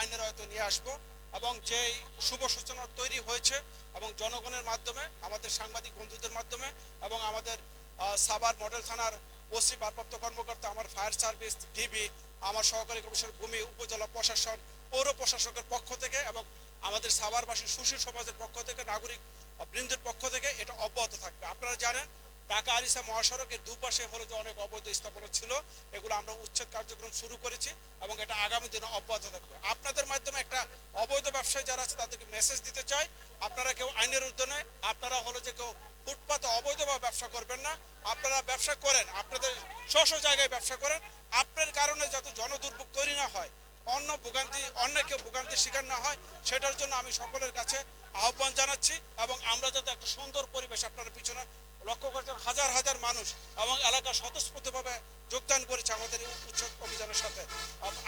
আওতায় নিয়ে আসব এবং যেই শুভ সূচনা তৈরি হয়েছে এবং জনগণের মাধ্যমে, আমাদের সাংবাদিক বন্ধুদের মাধ্যমে এবং আমাদের সাবার মডেল থানার ওসি ভারপ্রাপ্ত কর্মকর্তা, আমার ফায়ার সার্ভিস ডিবি, আমার সহকারী কমিশনার ভূমি, উপজেলা প্রশাসন, পৌর প্রশাসকের পক্ষ থেকে এবং আমাদের সাভারবাসী সুশীল সমাজের পক্ষ থেকে, নাগরিক বৃন্দের পক্ষ থেকে এটা অব্যাহত থাকবে। আপনারা জানেন ঢাকা আরিসা মহাসড়কের দুপাশে হলো যে অনেক অবৈধ স্থাপনা ছিল, এগুলো আমরা উচ্ছেদ কার্যক্রম শুরু করেছি এবং এটা আগামী দিনে অব্যাহত থাকবে। আপনাদের মাধ্যমে একটা অবৈধ ব্যবসায়ী যারা আছে তাদেরকে মেসেজ দিতে চাই। আপনারা কেউ আইনের উদ্যানে আপনারা হলো যে কেউ ফুটপাতে অবৈধভাবে ব্যবসা করবেন না। আপনারা ব্যবসা করেন, আপনাদের স্ব জায়গায় ব্যবসা করেন। আপনার কারণে যাতে জনদুর্ভোগ তৈরি না হয়, অন্য ভোগান্তি, অন্য ভোগান্তির শিকার না হয়, সেটার জন্য আমি সকলের কাছে আহ্বান জানাচ্ছি এবং আমরা যাতে একটা সুন্দর পরিবেশ আপনার পিছনে লক্ষ্য করছেন হাজার হাজার মানুষ এবং এলাকা স্বতঃস্ফূর্তভাবে যোগদান করেছে আমাদের উৎসব অভিযানের সাথে।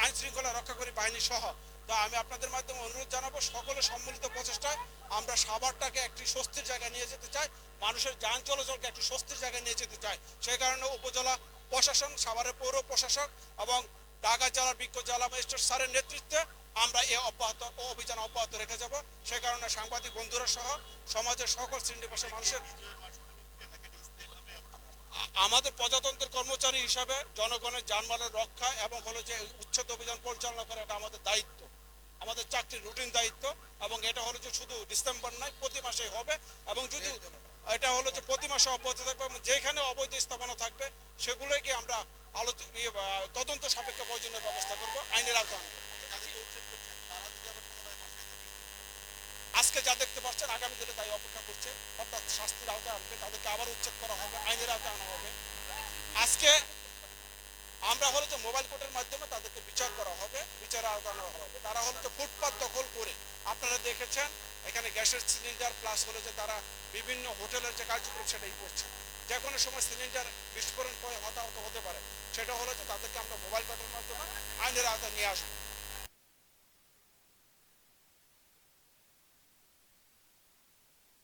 আইন শৃঙ্খলা রক্ষাকারী বাহিনী সহ। তো আমি আপনাদের মাধ্যমে অনুরোধ জানাব সকলের সম্মিলিত প্রচেষ্টায় আমরা সাভারটাকে একটি স্বস্তির জায়গায় নিয়ে যেতে চাই, মানুষের যান চলাচলকে একটি স্বস্তির জায়গায় নিয়ে যেতে চাই। সেই কারণে উপজেলা প্রশাসন, সাভারের পৌর প্রশাসক এবং ঢাকা জেলার বিজ্ঞ জেলা ম্যাজিস্ট্রেট স্যারের নেতৃত্বে আমরা এ অব্যাহত অভিযান অব্যাহত রেখে যাব। সে কারণে সাংবাদিক বন্ধুরা সহ সমাজের সকল শ্রেণি মানুষের আমাদের প্রজাতন্ত্রের কর্মচারী হিসাবে জনগণের জানমালের রক্ষা এবং হলো যে উচ্ছেদ অভিযান পরিচালনা করা এটা আমাদের দায়িত্ব। আমাদের চাকরির রুটিন দায়িত্ব এবং এটা হলো যে শুধু ডিসেম্বর নয় প্রতি মাসেই হবে এবং যদি এটা হলো যে প্রতি মাসে অব্যাহত থাকবে এবং যেখানে অবৈধ স্থাপনা থাকবে সেগুলোকে আমরা আলোচ ইয়ে, তদন্ত সাপেক্ষে প্রয়োজনীয় ব্যবস্থা করব আইনের আওতায় আনব। আজকে যা দেখতে পাচ্ছেন আগামী দিনে তাই অপেক্ষা করছে। অর্থাৎ শাস্তির আওতায় আনবে তাদেরকে আবার উচ্ছেদ করা হবে, আইনের আওতায় আনা হবে। আজকে আমরা হলো যে মোবাইল কোর্টের মাধ্যমে তাদেরকে বিচার করা হবে, বিচারের আওতায় আনা হবে। তারা হলো যে ফুটপাত দখল করে। আপনারা দেখেছেন, এখানে গ্যাসের সিলিন্ডার প্লাস হলো যে তারা বিভিন্ন হোটেলের যে কার্যক্রম, সেটাই করছে। যে কোনো সময় সিলিন্ডার বিস্ফোরণ করে হতাহত হতে পারে। সেটা হলো যে তাদেরকে আমরা মোবাইল কোর্টের মাধ্যমে আইনের আওতায় নিয়ে আসব।